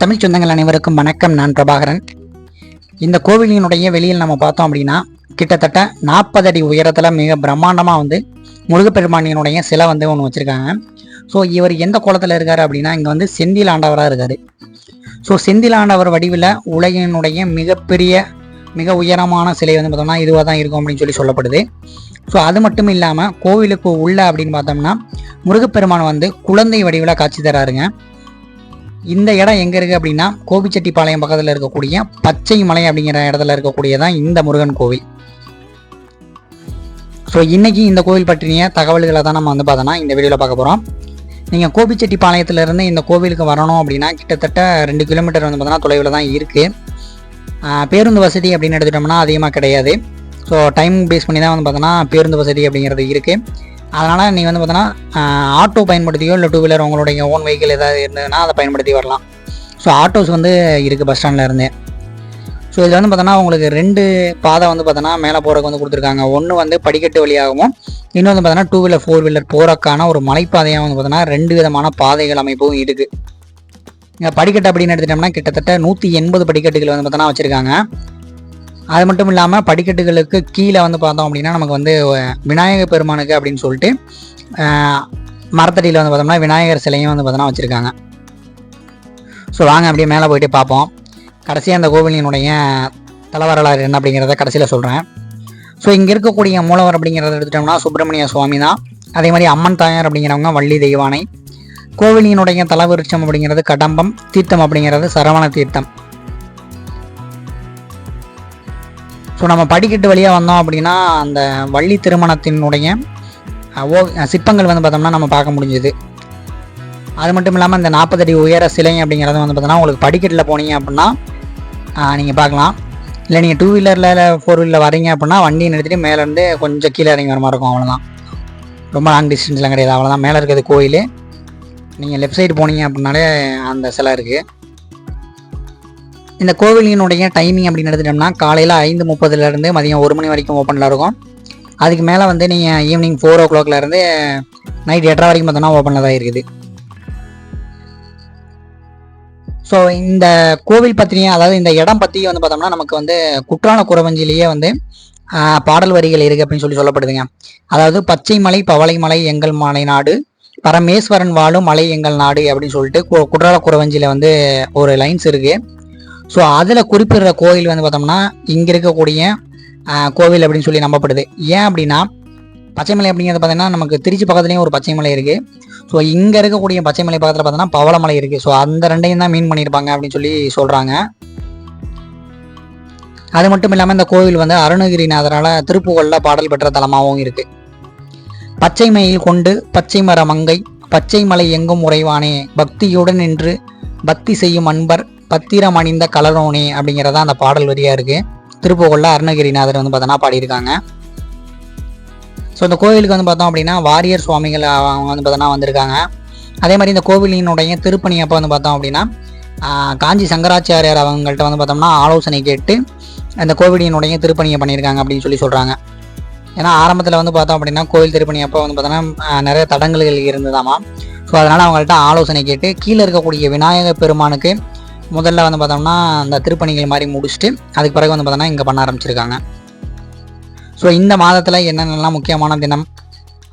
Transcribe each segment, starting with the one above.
தமிழ் சொந்தங்கள் அனைவருக்கும் வணக்கம். நான் பிரபாகரன். இந்த கோவிலினுடைய வெளியில் நம்ம பார்த்தோம் அப்படின்னா கிட்டத்தட்ட நாற்பது அடி உயரத்தில் மிக பிரம்மாண்டமாக வந்து முருகப்பெருமானியனுடைய சிலை வந்து ஒன்று வச்சுருக்காங்க. ஸோ இவர் எந்த கோலத்தில் இருக்கார் அப்படின்னா இங்கே வந்து செந்தில் ஆண்டவராக இருக்கார். ஸோ செந்தில் ஆண்டவர் வடிவில் உலகினுடைய மிகப்பெரிய மிக உயரமான சிலை வந்து பார்த்தோம்னா இதுவாக தான் இருக்கும் அப்படின்னு சொல்லி சொல்லப்படுது. ஸோ அது மட்டும் இல்லாமல் கோவிலுக்கு உள்ள அப்படின்னு பார்த்தோம்னா முருகப்பெருமான் வந்து குழந்தை வடிவில் காட்சி தராருங்க. இந்த இடம் எங்கே இருக்குது அப்படின்னா கோபிச்செட்டிப்பாளையம் பக்கத்தில் இருக்கக்கூடிய பச்சை மலை அப்படிங்கிற இடத்துல இருக்கக்கூடியதான் இந்த முருகன் கோவில். ஸோ இன்றைக்கி இந்த கோவில் பற்றிய தகவல்களை தான் நம்ம வந்து பார்த்தோன்னா இந்த வீடியோவில் பார்க்க போகிறோம் நீங்கள் கோபிச்செட்டிப்பாளையத்துலேருந்து இந்த கோவிலுக்கு வரணும் அப்படின்னா கிட்டத்தட்ட ரெண்டு கிலோமீட்டர் வந்து பார்த்தோன்னா தொலைவில் தான் இருக்குது பேருந்து வசதி அப்படின்னு எடுத்துட்டோம்னா அதிகமாக கிடையாது. ஸோ டைம் பேஸ் பண்ணி தான் வந்து பார்த்தோன்னா பேருந்து வசதி அப்படிங்கிறது இருக்குது அதனால் நீங்கள் வந்து பார்த்தோன்னா ஆட்டோ பயன்படுத்தியோ இல்லை டூ வீலர் உங்களுடைய ஓன் வெஹிக்கிள் ஏதாவது இருந்ததுன்னா அதை பயன்படுத்தி வரலாம். ஸோ ஆட்டோஸ் வந்து இருக்குது பஸ் ஸ்டாண்டில் இருந்தே. ஸோ இதில் வந்து பார்த்தோன்னா உங்களுக்கு ரெண்டு பாதை வந்து பார்த்தோன்னா மேலே போகிறதுக்கு வந்து கொடுத்துருக்காங்க. ஒன்று வந்து படிக்கட்டு வழியாகவும் இன்னொன்று வந்து பார்த்தோன்னா டூ வீலர் ஃபோர் வீலர் போகிறக்கான ஒரு மலைப்பாதையாக வந்து பார்த்தோன்னா ரெண்டு விதமான பாதைகள் அமைப்பும் இருக்குது இங்கே படிக்கட்டு அப்படின்னு எடுத்துட்டோம்னா கிட்டத்தட்ட நூற்றி எண்பது படிக்கட்டுகள் வந்து பார்த்தோன்னா வச்சுருக்காங்க. அது மட்டும் இல்லாமல் படிக்கட்டுகளுக்கு கீழே வந்து பார்த்தோம் அப்படின்னா நமக்கு வந்து விநாயக பெருமானுக்கு அப்படின்னு சொல்லிட்டு மரத்தடியில் வந்து பார்த்தோம்னா விநாயகர் சிலையும் வந்து பார்த்தோன்னா வச்சுருக்காங்க. ஸோ வாங்க அப்படியே மேலே போயிட்டு பார்ப்போம். கடைசியாக அந்த கோவிலினுடைய தலைவரலாறு என்ன அப்படிங்கிறத கடைசியில் சொல்கிறேன் ஸோ இங்கே இருக்கக்கூடிய மூலவர் அப்படிங்கிறத எடுத்துட்டோம்னா சுப்பிரமணிய சுவாமி தான். அதே மாதிரி அம்மன் தாயார் அப்படிங்கிறவங்க வள்ளி தெய்வானை. கோவிலினுடைய தலவிருட்சம் அப்படிங்கிறது கடம்பம் தீர்த்தம் அப்படிங்கிறது சரவண தீர்த்தம். ஸோ நம்ம படிக்கட்டு வழியாக வந்தோம் அப்படின்னா அந்த வள்ளி திருமணத்தினுடைய ஓ சிற்பங்கள் வந்து பார்த்தோம்னா நம்ம பார்க்க முடிஞ்சுது. அது மட்டும் இல்லாமல் இந்த நாற்பது அடி உயர சிலை அப்படிங்கிறது வந்து பார்த்தோன்னா உங்களுக்கு படிக்கட்டில் போனீங்க அப்படின்னா நீங்கள் பார்க்கலாம். இல்லை நீங்கள் டூ வீலரில் இல்லை ஃபோர் வீலரில் வரீங்க அப்படின்னா வண்டியை நிறுத்திட்டு மேலேருந்து கொஞ்சம் கீழே இறங்கி வர மாதிரி இருக்கும். அவ்வளோதான் ரொம்ப லாங் டிஸ்டன்ஸ்லாம் கிடையாது. அவ்வளோதான் மேலே இருக்கிறது கோயில். நீங்கள் லெஃப்ட் சைடு போனீங்க அப்படின்னாலே அந்த சிலை இருக்குது இந்த கோவிலினுடைய டைமிங் அப்படின்னு எடுத்துட்டோம்னா காலையில் ஐந்து முப்பதுலேருந்து மதியம் ஒரு மணி வரைக்கும் ஓப்பனில் இருக்கும். அதுக்கு மேலே வந்து நீங்கள் ஈவினிங் ஃபோர் ஓ கிளாக்லேருந்து நைட் எட்டரை வரைக்கும் பார்த்தோன்னா ஓப்பனில் தான் இருக்குது. ஸோ இந்த கோவில் பற்றியும் அதாவது இந்த இடம் பற்றி வந்து பார்த்தோம்னா நமக்கு வந்து குற்றால குறவஞ்சிலேயே வந்து பாடல் வரிகள் இருக்குது அப்படின்னு சொல்லி சொல்லப்படுதுங்க. அதாவது பச்சை மலை பவளை மலை எங்கள் மலை நாடு பரமேஸ்வரன் வாழும் மலை எங்கள் நாடு அப்படின்னு சொல்லிட்டு குற்றால குறவஞ்சியில் வந்து ஒரு லைன்ஸ் இருக்குது ஸோ அதில் குறிப்பிடுற கோவில் வந்து பார்த்தோம்னா இங்கே இருக்கக்கூடிய கோவில் அப்படின்னு சொல்லி நம்பப்படுது. ஏன் அப்படின்னா பச்சைமலை அப்படிங்கிறது பார்த்தீங்கன்னா நமக்கு திருச்சி பக்கத்துலேயும் ஒரு பச்சைமலை இருக்குது ஸோ இங்கே இருக்கக்கூடிய பச்சைமலை பக்கத்தில் பார்த்தோன்னா பவளமலை இருக்குது ஸோ அந்த ரெண்டையும் தான் மீன் பண்ணியிருப்பாங்க அப்படின்னு சொல்லி சொல்கிறாங்க அது மட்டும் இல்லாமல் இந்த கோவில் வந்து அருணகிரிநாதரால் திருப்புகழில் பாடல் பெற்ற தலமாகவும் இருக்குது பச்சை மயில் கொண்டு பச்சை மர மங்கை பச்சை மலை எங்கும் உறைவானே பக்தியுடன் நின்று பக்தி செய்யும் அன்பர் பத்திரம் அணிந்த கலரோனே அப்படிங்கிறதா அந்த பாடல் வரியாக இருக்குது திருப்புகழில் அருணகிரிநாதர் வந்து பார்த்தோன்னா பாடியிருக்காங்க. ஸோ இந்த கோவிலுக்கு வந்து பார்த்தோம் அப்படின்னா வாரியர் சுவாமிகள் அவங்க வந்து பார்த்தோன்னா வந்திருக்காங்க. அதே மாதிரி இந்த கோவிலினுடைய திருப்பணி அப்போ வந்து பார்த்தோம் அப்படின்னா காஞ்சி சங்கராச்சாரியார் அவங்கள்ட்ட வந்து பார்த்தோம்னா ஆலோசனை கேட்டு அந்த கோவிலினுடைய திருப்பணியை பண்ணியிருக்காங்க அப்படின்னு சொல்லி சொல்கிறாங்க ஏன்னா ஆரம்பத்தில் வந்து பார்த்தோம் அப்படின்னா கோவில் திருப்பணி அப்போ வந்து பார்த்தோன்னா நிறைய தடங்கல்கள் இருந்ததாமா. ஸோ அதனால் அவங்கள்ட்ட ஆலோசனை கேட்டு கீழே இருக்கக்கூடிய விநாயகர் பெருமானுக்கு முதல்ல வந்து பார்த்தோம்னா அந்த திருப்பணிகள் மாதிரி முடிச்சுட்டு அதுக்கு பிறகு வந்து பார்த்தோம்னா இங்கே பண்ண ஆரம்பிச்சிருக்காங்க. ஸோ இந்த மாதத்தில் என்னென்னலாம் முக்கியமான தினம்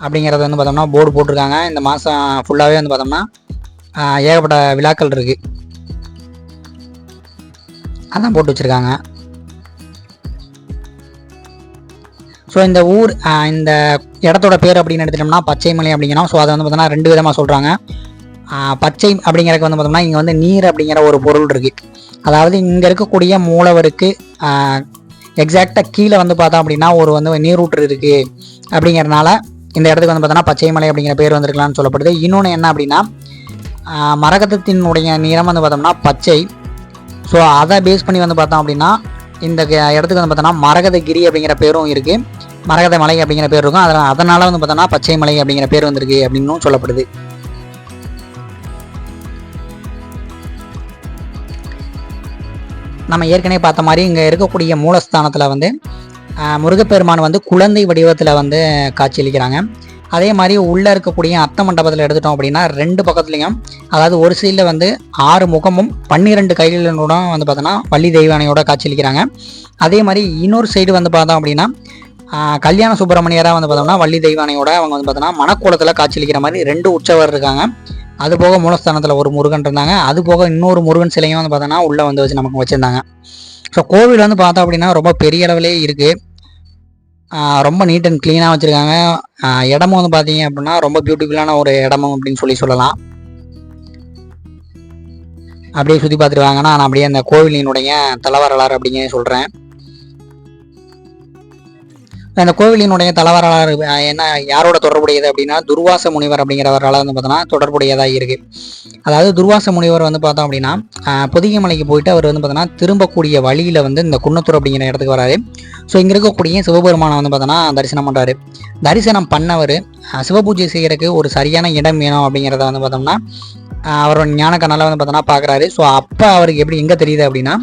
அப்படிங்கிறத வந்து பார்த்தோம்னா போர்டு போட்டிருக்காங்க. இந்த மாதம் ஃபுல்லாகவே வந்து பார்த்தோம்னா ஏகப்பட்ட விழாக்கள் இருக்குது அதான் போட்டு வச்சுருக்காங்க. ஸோ இந்த ஊர் இந்த இடத்தோட பேர் அப்படின்னு எடுத்துட்டோம்னா பச்சைமலை அப்படிங்கிறோம் ஸோ அதை வந்து பார்த்தோம்னா ரெண்டு விதமாக சொல்கிறாங்க பச்சை அப்படிங்கிறதுக்கு வந்து பார்த்தோம்னா இங்கே வந்து நீர் அப்படிங்கிற ஒரு பொருள் இருக்குது அதாவது இங்கே இருக்கக்கூடிய மூலவருக்கு எக்ஸாக்டாக கீழே வந்து பார்த்தோம் அப்படின்னா ஒரு வந்து நீரூற்று இருக்குது அப்படிங்கிறனால இந்த இடத்துக்கு வந்து பார்த்தோன்னா பச்சை மலை அப்படிங்கிற பேர் வந்திருக்கலாம்னு சொல்லப்படுது. இன்னொன்று என்ன அப்படின்னா மரகதத்தினுடைய நிறம் வந்து பார்த்தோம்னா பச்சை. ஸோ அதை பேஸ் பண்ணி வந்து பார்த்தோம் அப்படின்னா இந்த இடத்துக்கு வந்து பார்த்தோன்னா மரகதகிரி அப்படிங்கிற பேரும் இருக்குது மரகத மலை அப்படிங்கிற பேர் இருக்கும். அதனால் அதனால் வந்து பார்த்தோன்னா பச்சை மலை அப்படிங்கிற பேர் வந்திருக்கு அப்படின்னும் சொல்லப்படுது. நம்ம ஏற்கனவே பார்த்த மாதிரி இங்கே இருக்கக்கூடிய மூலஸ்தானத்தில் வந்து முருகப்பெருமான் வந்து குழந்தை வடிவத்தில் வந்து காட்சியளிக்கிறாங்க. அதே மாதிரி உள்ளே இருக்கக்கூடிய அர்த்த மண்டபத்தில் எடுத்துட்டோம் அப்படின்னா ரெண்டு பக்கத்துலையும் அதாவது ஒரு சைடில் வந்து ஆறு முகமும் பன்னிரெண்டு கைகளோட வந்து பார்த்தோன்னா வள்ளி தெய்வானையோட காட்சியளிக்கிறாங்க. அதே மாதிரி இன்னொரு சைடு வந்து பார்த்தோம் அப்படின்னா கல்யாண சுப்பிரமணியராக வந்து பார்த்தோம்னா வள்ளி தெய்வானையோட அவங்க வந்து பார்த்தோன்னா மணக்கோலத்தில் காட்சியளிக்கிற மாதிரி ரெண்டு உற்சவர் இருக்காங்க. அது போக மூலஸ்தானத்தில் ஒரு முருகன் இருந்தாங்க. அது போக இன்னொரு முருகன் சிலையும் வந்து பார்த்தோன்னா உள்ளே வந்து வச்சு நமக்கு வச்சுருந்தாங்க. ஸோ கோவில் வந்து பார்த்தோம் அப்படின்னா ரொம்ப பெரிய அளவிலே இருக்குது ரொம்ப நீட் அண்ட் க்ளீனாக வச்சுருக்காங்க. இடமும் வந்து பார்த்தீங்க அப்படின்னா ரொம்ப பியூட்டிஃபுல்லான ஒரு இடமும் அப்படின்னு சொல்லி சொல்லலாம். அப்படியே சுற்றி பார்த்துருவாங்கன்னா நான் அப்படியே அந்த கோவிலினுடைய தலைவரலாறு அப்படிங்க சொல்கிறேன் அந்த கோவிலினுடைய தலைவராளர் என்ன யாரோட தொடர்புடையது அப்படின்னா துர்வாச முனிவர் அப்படிங்கிறவரால் வந்து பார்த்தோன்னா தொடர்புடையதாக இருக்குது அதாவது துர்வாச முனிவர் வந்து பார்த்தோம் அப்படின்னா பொதிகை மலைக்கு போயிட்டு அவர் வந்து பார்த்தோன்னா திரும்பக்கூடிய வழியில் வந்து இந்த குன்னத்தூர் அப்படிங்கிற இடத்துக்கு வராரு. ஸோ இங்கே இருக்கக்கூடிய சிவபெருமானை வந்து பார்த்தோன்னா தரிசனம் பண்ணுறாரு தரிசனம் பண்ணவர் சிவபூஜை செய்கிறதுக்கு ஒரு சரியான இடம் வேணும் அப்படிங்கிறத வந்து பார்த்தோம்னா அவரோட ஞான கண்ணால் வந்து பார்த்தோன்னா பார்க்குறாரு ஸோ அப்போ அவருக்கு எப்படி எங்கே தெரியுது அப்படின்னா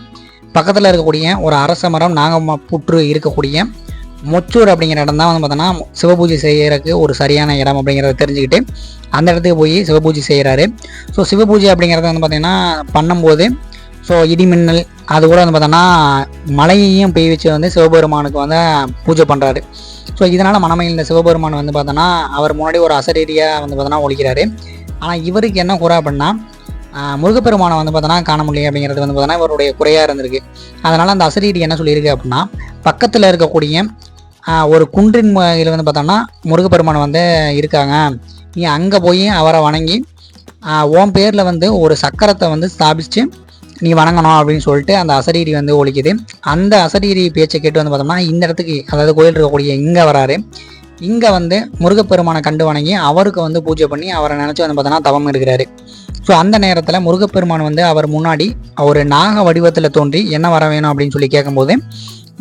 பக்கத்தில் இருக்கக்கூடிய ஒரு அரச மரம் நாக புற்று இருக்கக்கூடிய மொச்சூர் அப்படிங்கிற இடம் தான் வந்து பார்த்தோன்னா சிவபூஜை செய்கிறதுக்கு ஒரு சரியான இடம் அப்படிங்கிறத தெரிஞ்சுக்கிட்டு அந்த இடத்துக்கு போய் சிவபூஜை செய்கிறாரு ஸோ சிவபூஜை அப்படிங்கிறத வந்து பார்த்திங்கன்னா பண்ணும்போது ஸோ இடிமின்னல் அது கூட வந்து பார்த்தோன்னா மலையையும் பெய் வச்சு வந்து சிவபெருமானுக்கு வந்து பூஜை பண்ணுறாரு ஸோ இதனால் மனமையில் சிவபெருமான் வந்து பார்த்தோன்னா அவர் முன்னாடி ஒரு அசரீரியாக வந்து பார்த்தோன்னா ஒழிக்கிறாரு. ஆனால் இவருக்கு என்ன குறை அப்படின்னா முருகப்பெருமானை வந்து பார்த்தோன்னா காண முடியும் அப்படிங்கிறது வந்து பார்த்தோன்னா இவருடைய குறையாக இருந்திருக்கு. அதனால் அந்த அசரீரி என்ன சொல்லியிருக்கு அப்படின்னா பக்கத்தில் இருக்கக்கூடிய ஒரு குன்றின் இதில் வந்து பார்த்தோம்னா முருகப்பெருமான் வந்து இருக்காங்க. நீ அங்கே போய் அவரை வணங்கி உன் பேரில் வந்து ஒரு சக்கரத்தை வந்து ஸ்தாபித்து நீ வணங்கணும் அப்படின்னு சொல்லிட்டு அந்த அசரீரி வந்து ஒழிக்குது அந்த அசரீரி பேச்சை கேட்டு வந்து பார்த்தோம்னா இந்த இடத்துக்கு அதாவது கோயில் இருக்கக்கூடிய இங்கே வராரு. இங்கே வந்து முருகப்பெருமானை கண்டு வணங்கி அவருக்கு வந்து பூஜை பண்ணி அவரை நினச்சி வந்து பார்த்தோன்னா தவம் இருக்கிறாரு ஸோ அந்த நேரத்தில் முருகப்பெருமான் வந்து அவர் முன்னாடி ஒரு நாக வடிவத்தில் தோன்றி என்ன வர வேணும் அப்படின்னு சொல்லி கேட்கும்போது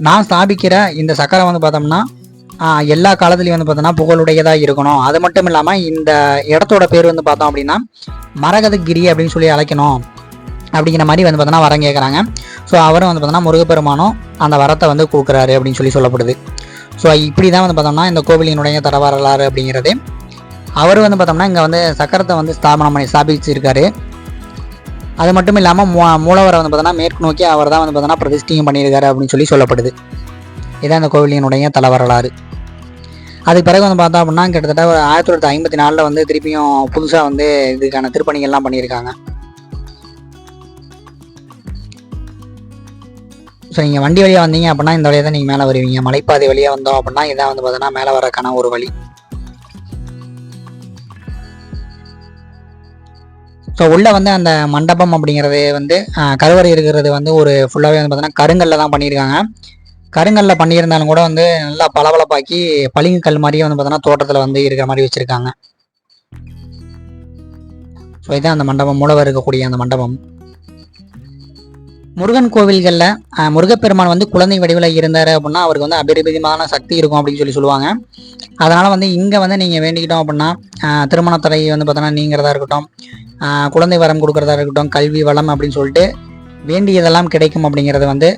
நான் ஸ்தாபிக்கிற இந்த சக்கரம் வந்து பார்த்தோம்னா எல்லா காலத்துலேயும் வந்து பார்த்தோம்னா புகழுடையதாக இருக்கணும். அது மட்டும் இல்லாமல் இந்த இடத்தோட பேர் வந்து பார்த்தோம் அப்படின்னா மரகதகிரி அப்படின்னு சொல்லி அழைக்கணும். அப்படிங்கிற மாதிரி வந்து பார்த்தோன்னா வரம் கேட்குறாங்க ஸோ அவரும் வந்து பார்த்தோன்னா முருகப்பெருமானும் அந்த வரத்தை வந்து கொடுக்குறாரு அப்படின்னு சொல்லி சொல்லப்படுது. ஸோ இப்படி தான் வந்து பார்த்தோம்னா இந்த கோவிலினுடைய தர வரலாறு அப்படிங்கிறது. அவர் வந்து பார்த்தோம்னா இங்கே வந்து சக்கரத்தை வந்து ஸ்தாபனம் பண்ணி ஸ்தாபிச்சிருக்காரு. அது மட்டும் இல்லாமல் மூ மூலவரை வந்து பார்த்தோன்னா மேற்கு நோக்கி அவர் தான் வந்து பார்த்தோன்னா பிரதிஷ்டையும் பண்ணியிருக்காரு அப்படின்னு சொல்லி சொல்லப்படுது. இதான் இந்த கோவிலினுடைய தல வரலாறு. அதுக்கு பிறகு வந்து பார்த்தோம் அப்படின்னா கிட்டத்தட்ட ஒரு ஆயிரத்தி தொள்ளாயிரத்தி ஐம்பத்தி நாலில் வந்து திருப்பியும் புதுசாக வந்து இதுக்கான திருப்பணிகள்லாம் பண்ணியிருக்காங்க. ஸோ நீங்கள் வண்டி வழியாக வந்தீங்க அப்படின்னா இந்த வழியாக தான் நீங்கள் மேலே வருவீங்க. மலைப்பாதை வழியாக வந்தோம் அப்படின்னா இதான் வந்து பார்த்தோன்னா மேலே வரக்கான ஒரு வழி. ஸோ உள்ளே வந்து அந்த மண்டபம் அப்படிங்கிறது வந்து கருவறை இருக்கிறது வந்து ஒரு ஃபுல்லாகவே வந்து பார்த்தீங்கன்னா கருங்கல்ல தான் பண்ணியிருக்காங்க. கருங்கல்ல பண்ணியிருந்தாலும் கூட வந்து நல்லா பளபளப்பாக்கி பளிங்கு கல் மாதிரியே வந்து பார்த்தோன்னா தோட்டத்தில் வந்து இருக்கிற மாதிரி வச்சுருக்காங்க. ஸோ இதுதான் அந்த மண்டபம். மூலவர் இருக்கக்கூடிய அந்த மண்டபம். முருகன் கோவில்களில் முருகப்பெருமான் வந்து குழந்தை வடிவில் இருந்தார் அப்படின்னா அவருக்கு வந்து அபரிமிதமான சக்தி இருக்கும் அப்படின்னு சொல்லி சொல்லுவாங்க. அதனால் வந்து இங்கே வந்து நீங்கள் வேண்டிக்கிட்டோம் அப்படின்னா திருமணத்தடை வந்து பார்த்தோன்னா நீங்கிறதா இருக்கட்டும். குழந்தை வரம் கொடுக்குறதா இருக்கட்டும் கல்வி வளம் அப்படின்னு சொல்லிட்டு வேண்டியதெல்லாம் கிடைக்கும் அப்படிங்கிறது வந்து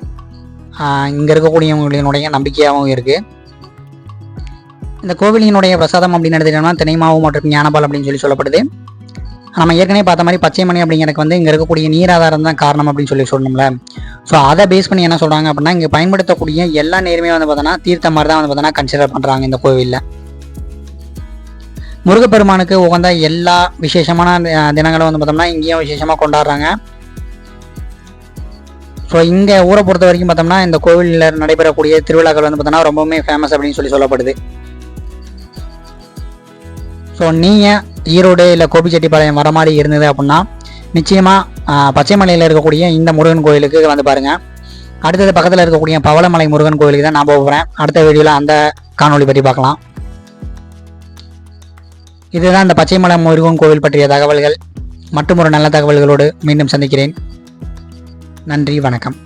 இங்கே இருக்கக்கூடியவங்களினுடைய நம்பிக்கையாகவும் இருக்குது இந்த கோவிலினுடைய பிரசாதம் அப்படின்னு எடுத்துக்கிட்டோம்னா தினைமாவு மற்றும் ஞானபால் அப்படின்னு சொல்லி சொல்லப்படுது. நம்ம ஏற்கனவே பார்த்த மாதிரி பச்சை மணி அப்படிங்கிறதுக்கு வந்து இங்கே இருக்கக்கூடிய நீராதாரம் தான் காரணம் அப்படின்னு சொல்லி சொல்லணும்ல ஸோ அதை பேஸ் பண்ணி என்ன சொல்கிறாங்க அப்படின்னா இங்கே பயன்படுத்தக்கூடிய எல்லா நேருமே வந்து பார்த்தோன்னா தீர்த்த மாதிரி தான் வந்து பார்த்தோன்னா கன்சிடர் பண்ணுறாங்க இந்த கோவிலில். முருகப்பெருமானுக்கு உகந்த எல்லா விசேஷமான தினங்களும் வந்து பார்த்தோம்னா இங்கேயும் விசேஷமாக கொண்டாடுறாங்க. ஸோ இங்கே ஊரை பொறுத்த வரைக்கும் பார்த்தோம்னா இந்த கோவிலில் நடைபெறக்கூடிய திருவிழாக்கள் வந்து பார்த்தோம்னா ரொம்பவுமே ஃபேமஸ் அப்படின்னு சொல்லி சொல்லப்படுது. ஸோ நீங்கள் ஈரோடு இல்லை கோபிச்செட்டிப்பாளையம் வர மாதிரி இருந்தது அப்படின்னா நிச்சயமாக பச்சைமலையில் இருக்கக்கூடிய இந்த முருகன் கோயிலுக்கு வந்து பாருங்கள் அடுத்தது பக்கத்தில் இருக்கக்கூடிய பவளமலை முருகன் கோயிலுக்கு தான் நான் போகிறேன் அடுத்த வீடியோவில் அந்த காணொலி பற்றி பார்க்கலாம். இதுதான் இந்த பச்சைமலை முருகன் கோவில் பற்றிய தகவல்கள். மற்றும் ஒரு நல்ல தகவல்களோடு மீண்டும் சந்திக்கிறேன். நன்றி வணக்கம்.